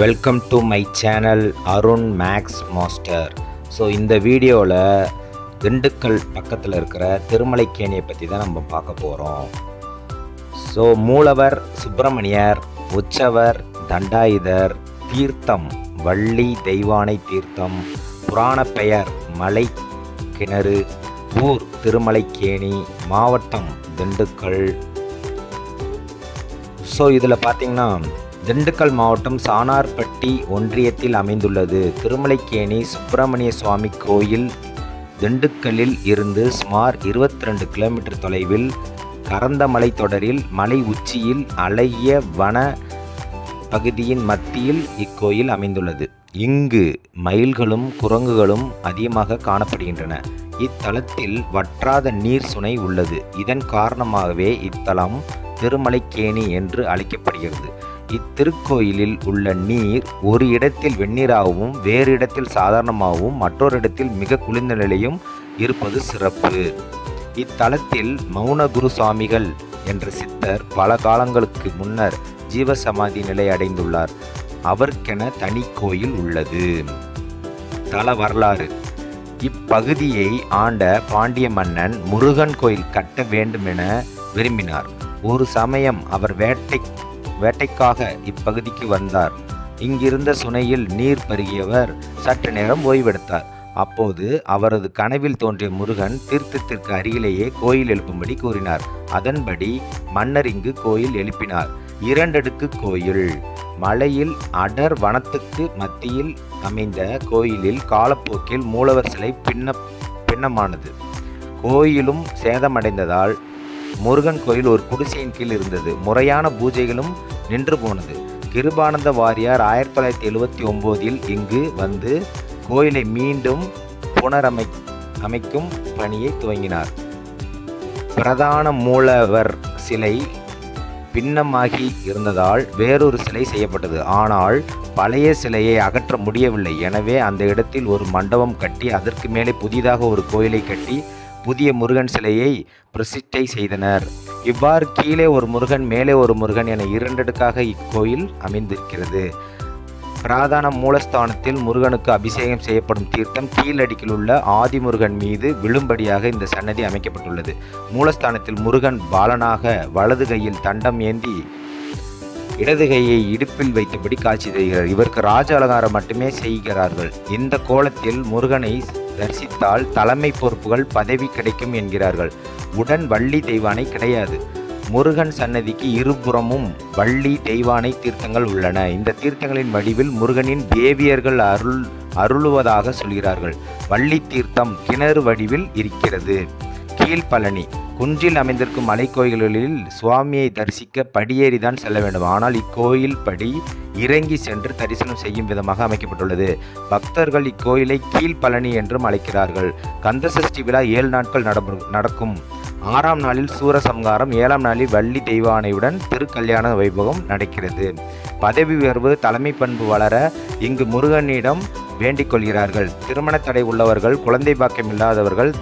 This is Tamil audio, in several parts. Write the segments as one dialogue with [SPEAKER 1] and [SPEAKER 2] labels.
[SPEAKER 1] Welcome to my channel Arun Max master so இந்த வீடியோவில் திண்டுக்கல் பக்கத்தில் இருக்கிற திருமலைக்கேணியை பற்றி தான் நம்ம பார்க்க போகிறோம் ஸோ மூலவர் சுப்பிரமணியர் உற்சவர் தண்டாயுதர் தீர்த்தம் வள்ளி தெய்வானை தீர்த்தம் புராண பெயர் மலை கிணறு ஊர் திருமலைக்கேணி மாவட்டம் திண்டுக்கல். ஸோ இதில் பார்த்தீங்கன்னா திண்டுக்கல் மாவட்டம் சானார்பட்டி ஒன்றியத்தில் அமைந்துள்ளது. திருமலைக்கேணி சுப்பிரமணிய சுவாமி கோயில் திண்டுக்கல்லில் இருந்து சுமார் 22 கிலோமீட்டர் தொலைவில் கரந்தமலை தொடரில் மலை உச்சியில் அழகிய வன பகுதியின் மத்தியில் இக்கோயில் அமைந்துள்ளது. இங்கு மயில்களும் குரங்குகளும் அதிகமாக காணப்படுகின்றன. இத்தலத்தில் வற்றாத நீர் சுனை உள்ளது. இதன் காரணமாகவே இத்தலம் திருமலைக்கேணி என்று அழைக்கப்படுகிறது. இத்திருக்கோயிலில் உள்ள நீர் ஒரு இடத்தில் வெந்நீராகவும் வேறு இடத்தில் சாதாரணமாகவும் மற்றொரு இடத்தில் மிக குளிர்ந்த நிலையும் இருப்பது சிறப்பு. இத்தலத்தில் மௌனகுரு சுவாமிகள் என்ற சித்தர் பல காலங்களுக்கு முன்னர் ஜீவசமாதி நிலை அடைந்துள்ளார். அவருக்கென தனி கோயில் உள்ளது. தல வரலாறு. இப்பகுதியை ஆண்ட பாண்டிய மன்னன் முருகன் கோயில் கட்ட வேண்டுமென விரும்பினார். ஒரு சமயம் அவர் வேட்டை வேட்டைக்காக இப்பகுதிக்கு வந்தார். இங்கிருந்த சுனையில் நீர் பருகியவர் சற்று நேரம் ஓய்வெடுத்தார். அப்போது அவரது கனவில் தோன்றிய முருகன் தீர்த்தத்திற்கு அருகிலேயே கோயில் எழுப்பும்படி கூறினார். அதன்படி மன்னர் இங்கு கோயில் எழுப்பினார். இரண்டடுக்கு கோயில். மலையில் அடர் வனத்துக்கு மத்தியில் அமைந்த கோயிலில் காலப்போக்கில் மூலவர் சிலை பின்ன பின்னமானது. கோயிலும் சேதமடைந்ததால் முருகன் கோயில் ஒரு குடிசையின் கீழ் இருந்தது. முறையான பூஜைகளும் நின்று போனது. கிருபானந்த வாரியார் ஆயிரத்தி தொள்ளாயிரத்தி எழுவத்தி ஒம்போதில் இங்கு வந்து கோயிலை மீண்டும் புனரமை அமைக்கும் பணியை துவங்கினார். பிரதான மூலவர் சிலை பின்னமாகி இருந்ததால் வேறொரு சிலை செய்யப்பட்டது. ஆனால் பழைய சிலையை அகற்ற முடியவில்லை. எனவே அந்த இடத்தில் ஒரு மண்டபம் கட்டி அதற்கு மேலே புதிதாக ஒரு கோயிலை கட்டி புதிய முருகன் சிலையை பிரசிட்டை செய்தனர். இவ்வாறு கீழே ஒரு முருகன் மேலே ஒரு முருகன் என இரண்டடுக்காக இக்கோயில் அமைந்திருக்கிறது. பிராதான மூலஸ்தானத்தில் முருகனுக்கு அபிஷேகம் செய்யப்படும் தீர்த்தம் கீழடிக்கில் உள்ள ஆதிமுருகன் மீது விழும்படியாக இந்த சன்னதி அமைக்கப்பட்டுள்ளது. மூலஸ்தானத்தில் முருகன் பாலனாக வலது கையில் தண்டம் ஏந்தி இடது கையை இடுப்பில் வைத்தபடி காட்சி தருகிறார். இவருக்கு ராஜ அலங்காரம் மட்டுமே செய்கிறார்கள். இந்த கோலத்தில் முருகனை தரிசித்தால் தலைமை பொறுப்புகள் பதவி கிடைக்கும் என்கிறார்கள். உடன் வள்ளி தெய்வானை கிடையாது. முருகன் சன்னதிக்கு இருபுறமும் வள்ளி தெய்வானை தீர்த்தங்கள் உள்ளன. இந்த தீர்த்தங்களின் வடிவில் முருகனின் தேவியர்கள் அருள் அருளுவதாக சொல்கிறார்கள். வள்ளி தீர்த்தம் கிணறு வடிவில் இருக்கிறது. கீழ்பழனி. குன்றில் அமைந்திருக்கும் மலைக்கோயில்களில் சுவாமியை தரிசிக்க படியேறிதான் செல்ல வேண்டும். ஆனால் இக்கோயில் படி இறங்கி சென்று தரிசனம் செய்யும் விதமாக அமைக்கப்பட்டுள்ளது. பக்தர்கள் இக்கோயிலை கீழ்பழனி என்றும் அழைக்கிறார்கள். கந்த சஷ்டி விழா ஏழு நாட்கள் நடக்கும். ஆறாம் நாளில் சூரசம்காரம் ஏழாம் நாளில் வள்ளி தெய்வானையுடன் திருக்கல்யாண வைபவம் நடக்கிறது. பதவி உயர்வு தலைமை பண்பு வளர இங்கு முருகனிடம் வேண்டிக் கொள்கிறார்கள். திருமண தடை உள்ளவர்கள் குழந்தை பாக்கியம் இல்லாதவர்கள்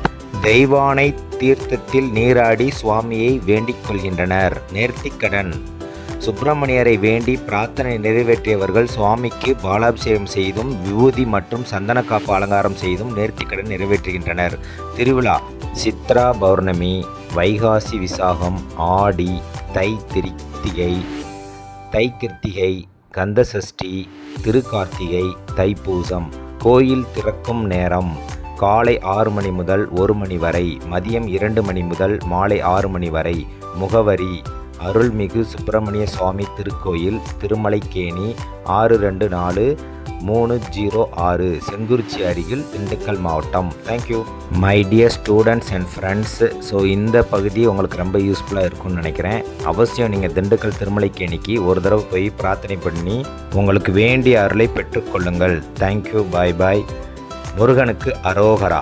[SPEAKER 1] தெய்வானை தீர்த்தத்தில் நீராடி சுவாமியை வேண்டிக் கொள்கின்றனர். நேர்த்திக்கடன் சுப்பிரமணியரை வேண்டி பிரார்த்தனை நிறைவேற்றியவர்கள் சுவாமிக்கு பாலாபிஷேகம் செய்தும் விபூதி மற்றும் சந்தன காப்பு அலங்காரம் செய்தும் நேர்த்திக்கடன் நிறைவேற்றுகின்றனர். திருவிழா. சித்ரா பௌர்ணமி. வைகாசி விசாகம். ஆடி. தை திருத்திகை. தை கிருத்திகை. கந்தசஷ்டி. திருக்கார்த்திகை. தைப்பூசம் கோயில் திறக்கும் நேரம். காலை ஆறு மணி முதல் ஒரு மணி வரை மதியம் இரண்டு மணி முதல் மாலை ஆறு மணி வரை முகவரி அருள்மிகு சுப்பிரமணிய சுவாமி திருக்கோயில் திருமலைக்கேணி ஆறு ரெண்டு நாலு மூணு ஜீரோ ஆறு செங்குறிச்சி அருகில் திண்டுக்கல் மாவட்டம். Thank you my dear students and friends so இந்த பகுதி உங்களுக்கு ரொம்ப யூஸ்ஃபுல்லாக இருக்கும்னு நினைக்கிறேன். அவசியம் நீங்கள் திண்டுக்கல் திருமலைக்கேணிக்கு ஒரு தடவை போய் பிரார்த்தனை பண்ணி உங்களுக்கு வேண்டிய அருளை பெற்றுக்கொள்ளுங்கள் தேங்க்யூ பாய் பாய் முருகனுக்கு அரோகரா.